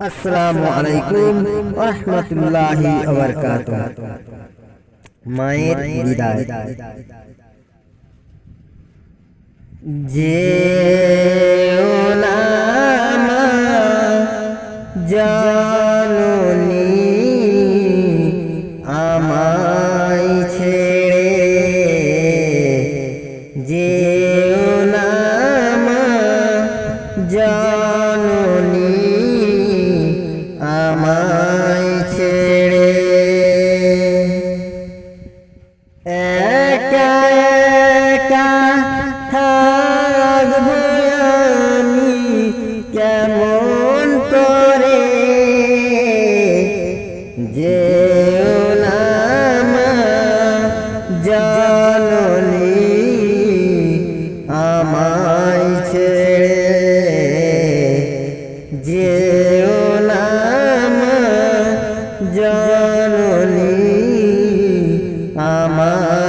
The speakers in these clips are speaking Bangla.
আসসালামু আলাইকুম রহমতুল্লাহি মায়ের বিদায় যে আমায় ছেড়ে যেও নাম জাননি আমায়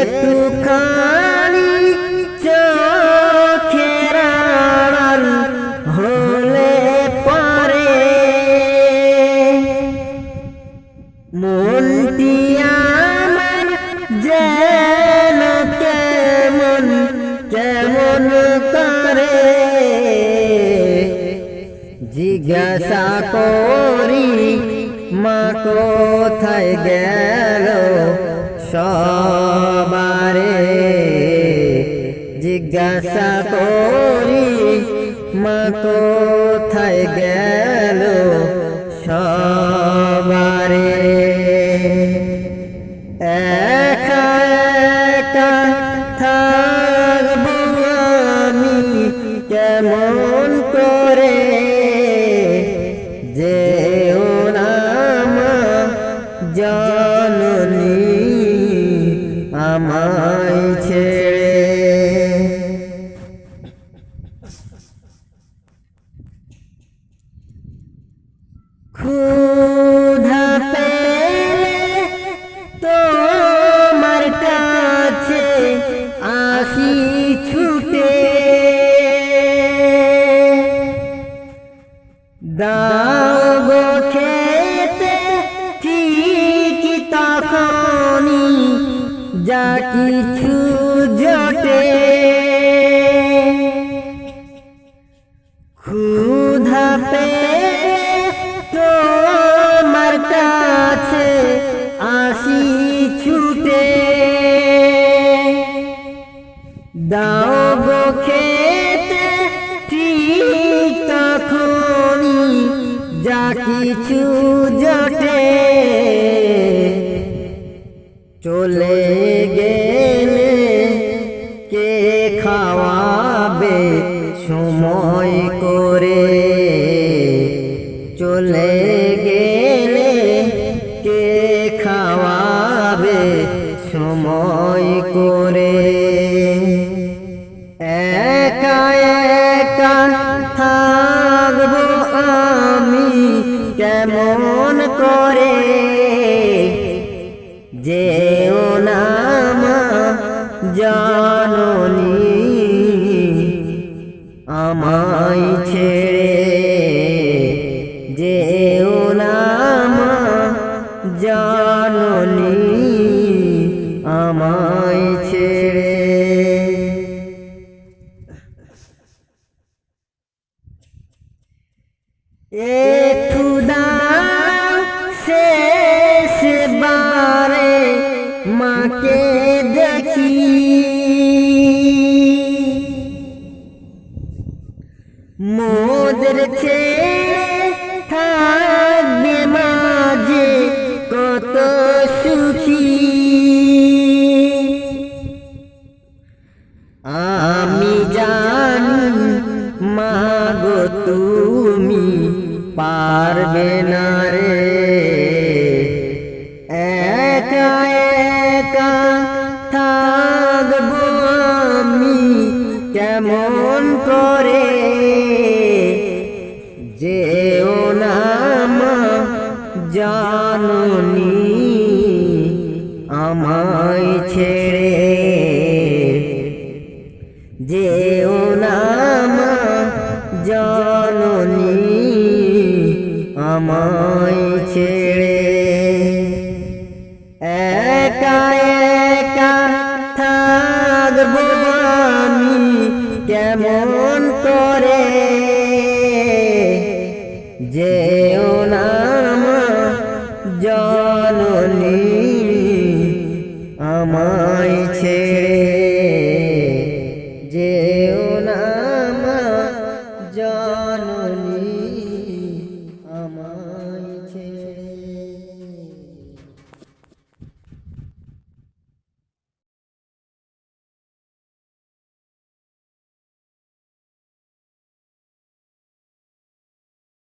একটুখানি চোখের আড়াল হলে পারে। মনটি যেন কেমন কেমন করে। জিজ্ঞাসা করি, মা কোথায় গেল? সবারে জিজ্ঞাসা করি মা কোথায় গেল? আমায় ছেড়ে কিছু জটে। ক্ষুধা পেয়ে সময় করে। একা একা থাকব আমি কেমন করে? যেও নাম জাননি শেষ বারে মাকে দেখি। মোদের জাননী আমায় ছেড়ে যেও না মা জাননী আমায় ছেড়ে। একা একা থাকব আমি কেমন যেও নাম জননী আমায় ছেড়ে